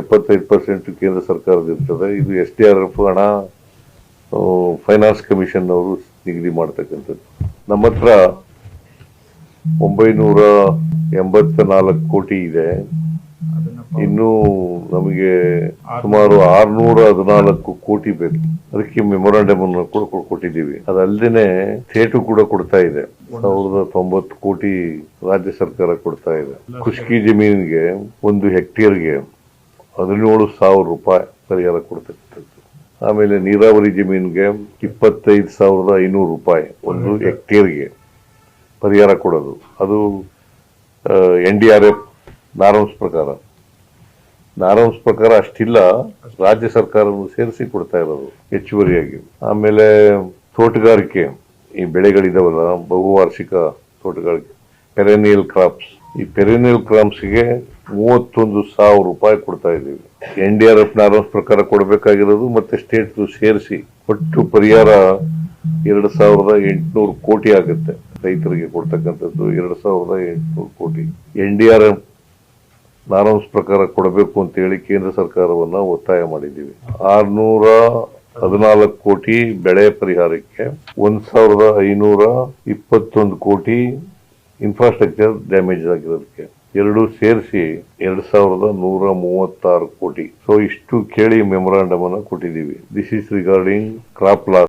ಎಪ್ಪತ್ತೈದು ಪರ್ಸೆಂಟ್ ಕೇಂದ್ರ ಸರ್ಕಾರದ ಇರ್ತದೆ. ಇದು ಎಸ್ ಡಿ ಆರ್ ಎಫ್ ಹಣ ಫೈನಾನ್ಸ್ ಕಮಿಷನ್ ಅವರು ನಿಗದಿ ಮಾಡ್ತಕ್ಕಂಥದ್ದು. ನಮ್ಮ ಹತ್ರ ಒಂಬೈನೂರ ಎಂಬತ್ತ ನಾಲ್ಕು ಕೋಟಿ ಇದೆ. ಇನ್ನು ನಮಗೆ ಸುಮಾರು ಆರ್ನೂರ ಹದಿನಾಲ್ಕು ಕೋಟಿ ಬೇಕು. ಅದಕ್ಕೆ ಮೆಮೊರಾಂಡಮ್ ಅನ್ನು ಕೂಡ ಕೊಟ್ಟಿದ್ದೀವಿ. ಅದಲ್ಲದೆ ಥೇಟು ಕೂಡ ಕೊಡ್ತಾ ಇದೆ. ಸಾವಿರದ ತೊಂಬತ್ತು ಕೋಟಿ ರಾಜ್ಯ ಸರ್ಕಾರ ಕೊಡ್ತಾ ಇದೆ. ಖುಷ್ಕಿ ಜಮೀನಿಗೆ ಒಂದು ಹೆಕ್ಟೇರ್ಗೆ ಹದಿನೇಳು ಸಾವಿರ ರೂಪಾಯಿ ಪರಿಹಾರ ಕೊಡ್ತಕ್ಕಂಥದ್ದು. ಆಮೇಲೆ ನೀರಾವರಿ ಜಮೀನಿಗೆ ಇಪ್ಪತ್ತೈದು ಸಾವಿರದ ಐನೂರು ರೂಪಾಯಿ ಒಂದು ಹೆಕ್ಟೇರ್ಗೆ ಪರಿಹಾರ ಕೊಡೋದು. ಅದು N D R F norms ಪ್ರಕಾರ. ನಾರೌನ್ಸ್ ಪ್ರಕಾರ ಅಷ್ಟಿಲ್ಲ ರಾಜ್ಯ ಸರ್ಕಾರವನ್ನು ಸೇರಿಸಿ ಕೊಡ್ತಾ ಇರೋದು ಹೆಚ್ಚುವರಿಯಾಗಿ. ಆಮೇಲೆ ತೋಟಗಾರಿಕೆ ಈ ಬೆಳೆಗಳಿದಾವಲ್ಲ ಬಹುವಾರ್ಷಿಕ ತೋಟಗಾರಿಕೆ ಪೆರೆನಿಯಲ್ ಕ್ರಾಪ್ಸ್ ಈ ಪೆರಿನಿಲ್ ಕ್ರಾಮ್ಸ್ಗೆ ಮೂವತ್ತೊಂದು ಸಾವಿರ ರೂಪಾಯಿ ಕೊಡ್ತಾ ಇದ್ದೀವಿ. N D R F norms ಪ್ರಕಾರ ಕೊಡಬೇಕಾಗಿರೋದು ಮತ್ತೆ ಸ್ಟೇಟ್ ಸೇರಿಸಿ ಒಟ್ಟು ಪರಿಹಾರ ಎರಡು ಸಾವಿರದ ಎಂಟುನೂರು ಕೋಟಿ ಆಗುತ್ತೆ. ರೈತರಿಗೆ ಕೊಡ್ತಕ್ಕಂಥದ್ದು ಎರಡು ಸಾವಿರದ ಎಂಟುನೂರು ಕೋಟಿ. N D R F norms ಪ್ರಕಾರ ಕೊಡಬೇಕು ಅಂತ ಹೇಳಿ ಕೇಂದ್ರ ಸರ್ಕಾರವನ್ನ ಒತ್ತಾಯ ಮಾಡಿದ್ದೀವಿ. ಆರ್ನೂರ ಹದಿನಾಲ್ಕು ಕೋಟಿ ಬೆಳೆ ಪರಿಹಾರಕ್ಕೆ ಒಂದ್ ಸಾವಿರದ ಐನೂರ ಇಪ್ಪತ್ತೊಂದು ಕೋಟಿ ಇನ್ಫ್ರಾಸ್ಟ್ರಕ್ಚರ್ ಡ್ಯಾಮೇಜ್ ಆಗಿರೋದಕ್ಕೆ. ಎರಡು ಸೇರಿಸಿ ಎರಡು ಸಾವಿರದ ನೂರ ಮೂವತ್ತಾರು ಕೋಟಿ. ಸೊ ಇಷ್ಟು ಕೇಳಿ ಮೆಮೊರಾಂಡಮ್ ಅನ್ನು ಕೊಟ್ಟಿದ್ದೀವಿ. This is regarding crop loss